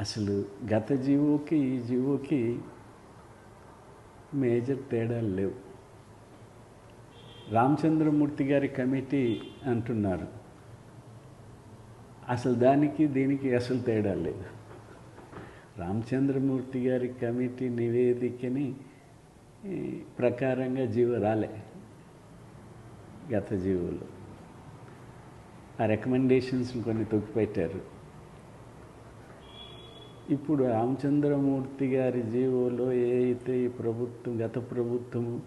అసలు గత జీవోకి ఈ జీవోకి మేజర్ తేడాలు లేవు. రామచంద్రమూర్తి గారి కమిటీ అంటున్నారు. అసలు దానికి దీనికి అసలు తేడా లేదు రామచంద్రమూర్తి గారి కమిటీ నివేదికని ప్రకారంగా జీవ రాలే గత జీవులు. ఆ రికమెండేషన్స్ కొన్ని తొక్కిపెట్టారు. ఇప్పుడు రామచంద్రమూర్తి గారి జీవోలో ఏ అయితే ఈ ప్రభుత్వం గత ప్రభుత్వము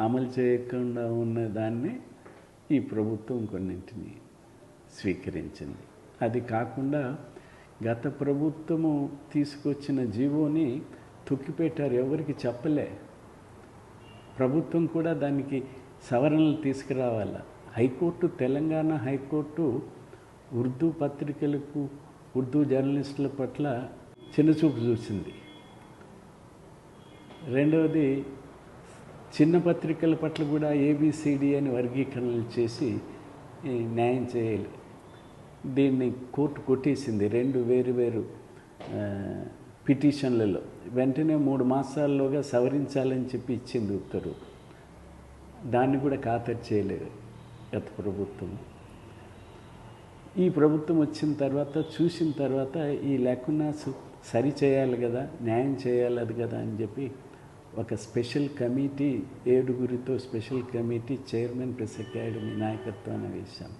అమలు చేయకుండా ఉన్న దాన్ని ఈ ప్రభుత్వం కొన్నింటిని స్వీకరించింది. అది కాకుండా గత ప్రభుత్వము తీసుకొచ్చిన జీవోని తొక్కిపెట్టారు. ఎవరికి చెప్పలే? ప్రభుత్వం కూడా దానికి సవరణలు తీసుకురావాల? High court Telangana high court Urdu పత్రికలకు Urdu జర్నలిస్టుల పట్ల చిన్నచూపు చూసింది. రెండవది చిన్న పత్రికల పట్ల కూడా ఏబిసిడి అని వర్గీకరణలు చేసి న్యాయం చేయాలి. దీన్ని కోర్టు కొట్టేసింది రెండు వేరు వేరు పిటిషన్లలో. వెంటనే మూడు మాసాల్లోగా సవరించాలని చెప్పి ఇచ్చింది ఉత్తర్వు. దాన్ని కూడా ఖాతరు చేయలేదు గత ప్రభుత్వం. ఈ ప్రభుత్వం వచ్చిన తర్వాత చూసిన తర్వాత ఈ లేకున్నా సరి చేయాలి కదా న్యాయం చేయాలి అది కదా అని చెప్పి ఒక స్పెషల్ కమిటీ ఏడుగురితో స్పెషల్ కమిటీ చైర్మన్ ప్రెస్ మీ నాయకత్వాన వేశాం.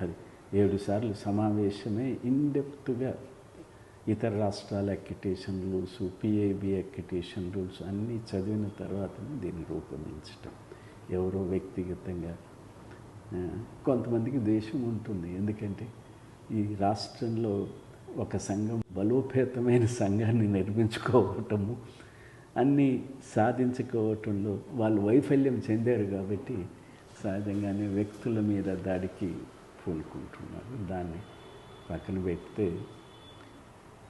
అది ఏడు సార్లు సమావేశమే ఇన్డెప్త్గా ఇతర రాష్ట్రాల accreditation rules PIB accreditation rules అన్నీ చదివిన తర్వాతనే దీన్ని రూపొందించటం. ఎవరో వ్యక్తిగతంగా కొంతమందికి దేశం ఉంటుంది. ఎందుకంటే ఈ రాష్ట్రంలో ఒక సంఘం బలోపేతమైన సంఘాన్ని నిర్మించుకోవటము అన్నీ సాధించుకోవటంలో వాళ్ళు వైఫల్యం చెందారు కాబట్టి సహజంగానే వ్యక్తుల మీద దాడికి పూనుకుంటున్నారు. దాన్ని పక్కన పెడితే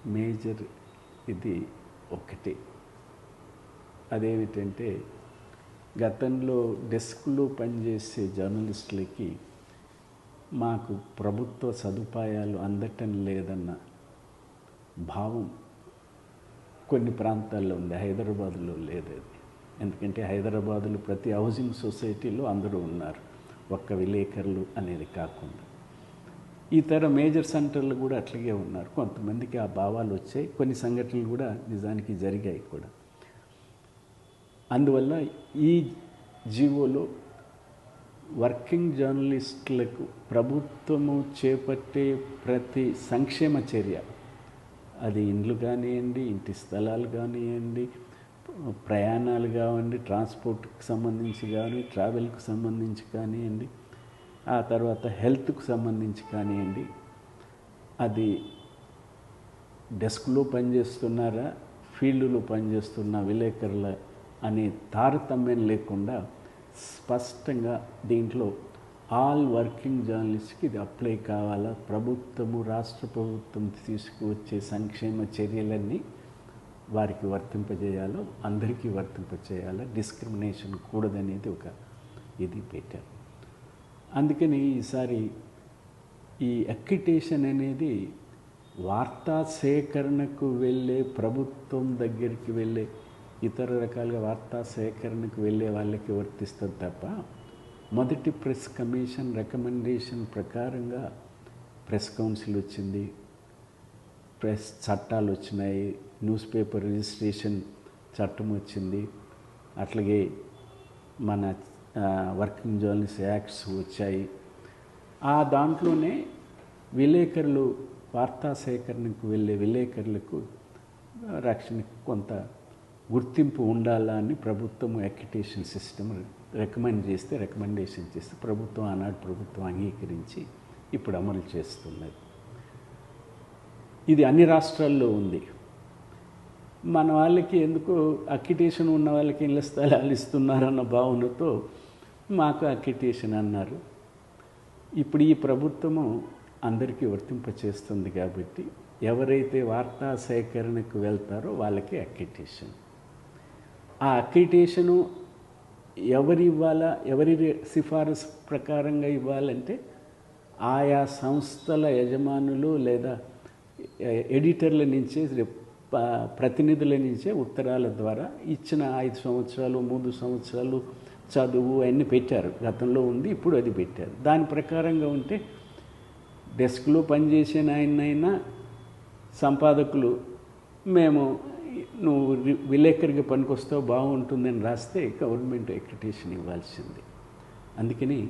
మేజర్ ఇది ఒకటి. అదేమిటంటే గతంలో డెస్క్లో పనిచేసే జర్నలిస్టులకి మాకు ప్రభుత్వ సదుపాయాలు అందటం లేదన్న భావం కొన్ని ప్రాంతాల్లో ఉంది. హైదరాబాద్లో లేదు అది. ఎందుకంటే హైదరాబాదులో ప్రతి హౌసింగ్ సొసైటీలో అందరూ ఉన్నారు. ఒక్క విలేకరులు అనేది కాకుండా. ఇతర మేజర్ సెంటర్లు కూడా అట్లాగే ఉన్నారు. కొంతమందికి ఆ భావాలు వచ్చాయి. కొన్ని సంఘటనలు కూడా నిజానికి జరిగాయి కూడా. అందువల్ల ఈ జీవోలో వర్కింగ్ జర్నలిస్టులకు ప్రభుత్వము చేపట్టే ప్రతి సంక్షేమ చర్య. అది ఇండ్లు కానివ్వండి ఇంటి స్థలాలు కానివ్వండి ప్రయాణాలు కావండి ట్రాన్స్పోర్ట్కి సంబంధించి కానీ ట్రావెల్కి సంబంధించి కానివ్వండి ఆ తర్వాత హెల్త్కు సంబంధించి కానివ్వండి అది డెస్క్లో పనిచేస్తున్నారా ఫీల్డ్లో పనిచేస్తున్న విలేకరుల అనే తారతమ్యం లేకుండా స్పష్టంగా దీంట్లో ఆల్ వర్కింగ్ జర్నలిస్ట్కి ఇది అప్లై కావాలా? ప్రభుత్వము రాష్ట్ర ప్రభుత్వం తీసుకువచ్చే సంక్షేమ చర్యలన్నీ వారికి వర్తింపజేయాలో అందరికీ వర్తింపజేయాలా? డిస్క్రిమినేషన్ కూడదనేది ఒక ఇది పెట్టారు. అందుకని ఈసారి ఈ అక్రిటేషన్ అనేది వార్తా సేకరణకు వెళ్ళే ప్రభుత్వం దగ్గరికి వెళ్ళే ఇతర రకాలుగా వార్తా సేకరణకు వెళ్ళే వాళ్ళకి వర్తిస్తుంది తప్ప మొదటి ప్రెస్ కమిషన్ రికమెండేషన్ ప్రకారంగా ప్రెస్ కౌన్సిల్ వచ్చింది. ప్రెస్ చట్టాలు వచ్చినాయి న్యూస్ పేపర్ రిజిస్ట్రేషన్ చట్టం వచ్చింది. అట్లాగే మన వర్కింగ్ జర్నలిస్ట్ యాక్ట్స్ వచ్చాయి. ఆ దాంట్లోనే విలేకరులు వార్తా సేకరణకు వెళ్ళే విలేకరులకు రక్షణకు కొంత గుర్తింపు ఉండాలా అని ప్రభుత్వం అక్యుటేషన్ సిస్టమ్ రికమెండ్ చేస్తే రికమెండేషన్ చేస్తే ప్రభుత్వం ఆనాడు ప్రభుత్వం అంగీకరించి ఇప్పుడు అమలు చేస్తున్నది. ఇది అన్ని రాష్ట్రాల్లో ఉంది. మన వాళ్ళకి ఎందుకో అక్యుటేషన్ ఉన్న వాళ్ళకి ఇళ్ళ స్థలాలు ఇస్తున్నారన్న భావనతో మాకు అక్యుటేషన్ అన్నారు. ఇప్పుడు ఈ ప్రభుత్వము అందరికీ వర్తింపచేస్తుంది కాబట్టి ఎవరైతే వార్తా సేకరణకు వెళ్తారో వాళ్ళకి అక్యుటేషన్ ఆ అక్రిటేషను ఎవరు ఇవ్వాలా ఎవరి సిఫారసు ప్రకారంగా ఇవ్వాలంటే ఆయా సంస్థల యజమానులు లేదా ఎడిటర్ల నుంచే ప్రతినిధుల నుంచే ఉత్తరాల ద్వారా ఇచ్చిన ఐదు సంవత్సరాలు మూడు సంవత్సరాలు చదువు అన్నీ పెట్టారు. గతంలో ఉంది ఇప్పుడు అది పెట్టారు. దాని ప్రకారంగా ఉంటే డెస్క్లో పనిచేసిన ఆయనైనా సంపాదకులు మేము నువ్వు రి- విలేకరిగా పనికొస్తావు బాగుంటుందని రాస్తే గవర్నమెంట్ ఎక్రిటేషన్ ఇవ్వాల్సింది. అందుకని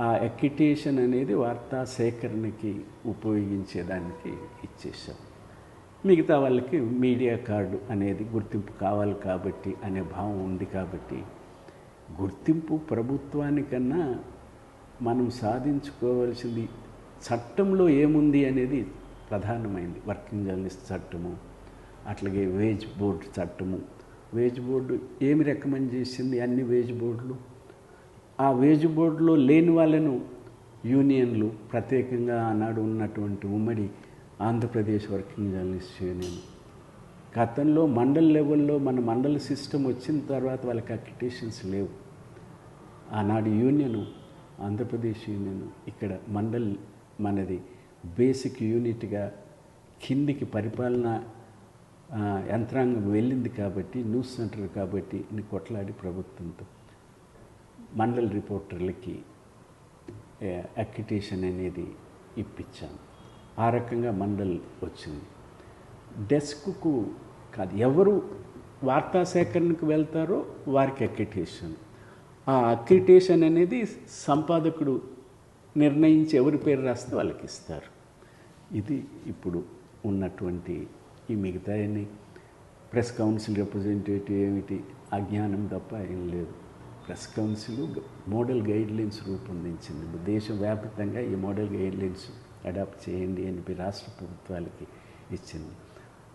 ఆ ఎక్రిటేషన్ అనేది వార్తా సేకరణకి ఉపయోగించేదానికి ఇచ్చేసాం మిగతా వాళ్ళకి మీడియా కార్డు అనేది గుర్తింపు కావాలి కాబట్టి అనే భావం ఉంది కాబట్టి గుర్తింపు ప్రభుత్వానికన్నా మనం సాధించుకోవాల్సింది చట్టంలో ఏముంది అనేది ప్రధానమైంది. వర్కింగ్ జర్నలిస్ట్ చట్టము అట్లాగే వేజ్ బోర్డు చట్టము. వేజ్ బోర్డు ఏమి రికమెండ్ చేసింది అన్ని వేజ్ బోర్డులు? ఆ వేజ్ బోర్డులో లేని వాళ్ళను యూనియన్లు ప్రత్యేకంగా ఆనాడు ఉన్నటువంటి ఉమ్మడి ఆంధ్రప్రదేశ్ వర్కింగ్ జర్నలిస్ట్ యూనియన్. గతంలో మండల్ లెవెల్లో మన మండల సిస్టమ్ వచ్చిన తర్వాత వాళ్ళకి అక్రిటేషన్స్ లేవు. ఆనాడు యూనియన్ ఆంధ్రప్రదేశ్ యూనియన్ ఇక్కడ మండల్ మనది బేసిక్ యూనిట్గా కిందికి పరిపాలన యంత్రాంగం వెళ్ళింది కాబట్టి న్యూస్ సెంటర్ కాబట్టి ఇన్ని కొట్లాడి ప్రభుత్వంతో. మండల రిపోర్టర్లకి అక్యుటేషన్ అనేది ఇప్పించాను ఆ రకంగా మండల్ వచ్చింది. డెస్క్కు కాదు ఎవరు వార్తా సేకరణకు వెళ్తారో వారికి అక్రిటేషన్ ఆ అక్రిటేషన్ అనేది సంపాదకుడు నిర్ణయించి ఎవరి పేరు రాస్తే వాళ్ళకి ఇస్తారు. ఇది ఇప్పుడు ఉన్నటువంటి ఈ మిగతాయన్ని ప్రెస్ కౌన్సిల్ రిప్రజెంటేటివ్ ఏమిటి? అజ్ఞానం తప్ప ఏం లేదు. ప్రెస్ కౌన్సిల్ మోడల్ గైడ్లైన్స్ రూపొందించింది. దేశవ్యాప్తంగా ఈ మోడల్ గైడ్లైన్స్ అడాప్ట్ చేయండి అని చెప్పి రాష్ట్ర ప్రభుత్వాలకి ఇచ్చింది.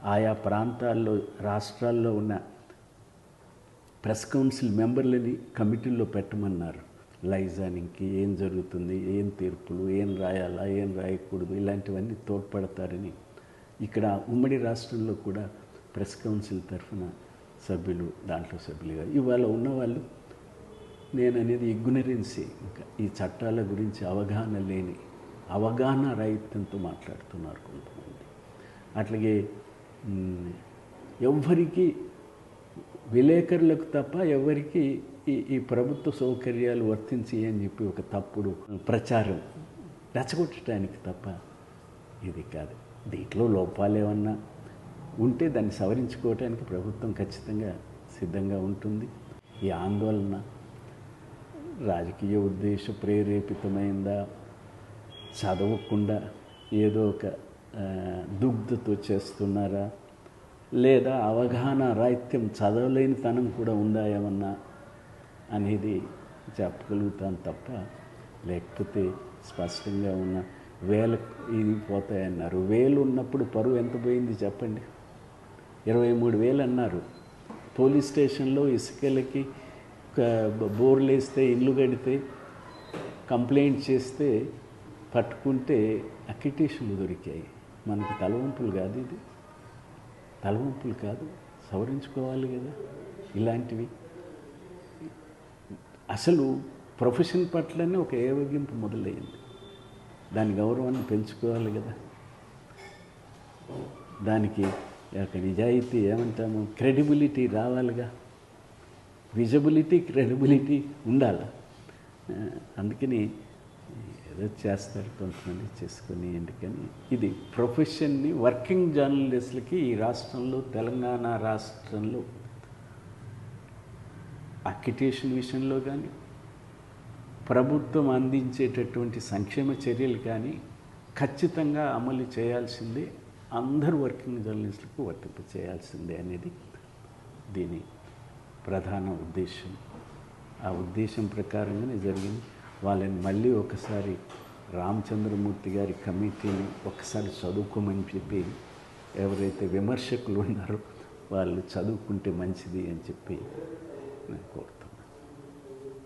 ఆయా ప్రాంతాల్లో రాష్ట్రాల్లో ఉన్న ప్రెస్ కౌన్సిల్ మెంబర్లని కమిటీల్లో పెట్టమన్నారు. లైజానింగ్కి ఏం జరుగుతుంది? ఏం తీర్పులు? ఏం రాయాలా? ఏం రాయకూడదు? ఇలాంటివన్నీ తోడ్పడతారని ఇక్కడ ఉమ్మడి రాష్ట్రంలో కూడా ప్రెస్ కౌన్సిల్ తరఫున సభ్యులు దాంట్లో సభ్యులుగా. ఇవాళ ఉన్నవాళ్ళు నేను అనేది ఇగ్నరెన్సీ ఇంకా ఈ చట్టాల గురించి అవగాహన లేని అవగాహన రాహిత్యంతో మాట్లాడుతున్నారు కొంతమంది. అట్లాగే మ్, ఎవ్వరికి విలేకరులకు తప్ప ఎవరికి ఈ ఈ ప్రభుత్వ సౌకర్యాలు వర్తించి అని చెప్పి ఒక తప్పుడు ప్రచారం రెచ్చగొట్టడానికి తప్ప ఇది కాదు. దీంట్లో లోపాలు ఏమన్నా ఉంటే దాన్ని సవరించుకోవటానికి ప్రభుత్వం ఖచ్చితంగా సిద్ధంగా ఉంటుంది. ఈ ఆందోళన రాజకీయ ఉద్దేశ ప్రేరేపితమైందా? చదవకుండా ఏదో ఒక దుగ్ధతో చేస్తున్నారా? లేదా అవగాహన రాహిత్యం చదవలేని తనం కూడా ఉందా ఏమన్నా అనేది చెప్పగలుగుతాను తప్ప లేకపోతే స్పష్టంగా ఉన్న వేల ఇది పోతాయన్నారు వేలు ఉన్నప్పుడు పరువు ఎంత పోయింది చెప్పండి? ఇరవై మూడు వేలు అన్నారు. పోలీస్ స్టేషన్లో ఇసుకలకి బోర్లు వేస్తే ఇల్లు కడితే కంప్లైంట్ చేస్తే పట్టుకుంటే అక్రిటేషన్లు దొరికాయి. మనకి తలవంపులు కాదు ఇది. తలవంపులు కాదు. సవరించుకోవాలి కదా ఇలాంటివి. అసలు ప్రొఫెషన్ పట్లనే ఒక ఏవగింపు మొదలయ్యింది దాని గౌరవాన్ని పెంచుకోవాలి కదా. దానికి యొక్క నిజాయితీ ఏమంటాము? క్రెడిబిలిటీ రావాలిగా. విజిబిలిటీ క్రెడిబిలిటీ ఉండాలి? అందుకని ఏదో చేస్తారు కొంతమంది చేసుకుని ఎందుకని. ఇది ప్రొఫెషన్ని వర్కింగ్ జర్నలిస్టులకి ఈ రాష్ట్రంలో తెలంగాణ రాష్ట్రంలో అక్యుటేషన్ విషయంలో కానీ ప్రభుత్వం అందించేటటువంటి సంక్షేమ చర్యలు కానీ ఖచ్చితంగా అమలు చేయాల్సిందే అందరు వర్కింగ్ జర్నలిస్టులకు వర్తింప చేయాల్సిందే అనేది దీని ప్రధాన ఉద్దేశం. ఆ ఉద్దేశం ప్రకారంగానే జరిగింది. వాళ్ళని మళ్ళీ ఒకసారి రామచంద్రమూర్తి గారి కమిటీని ఒకసారి చదువుకోమని చెప్పి ఎవరైతే విమర్శకులు ఉన్నారో వాళ్ళు చదువుకుంటే మంచిది అని చెప్పి నేను కోరుతాను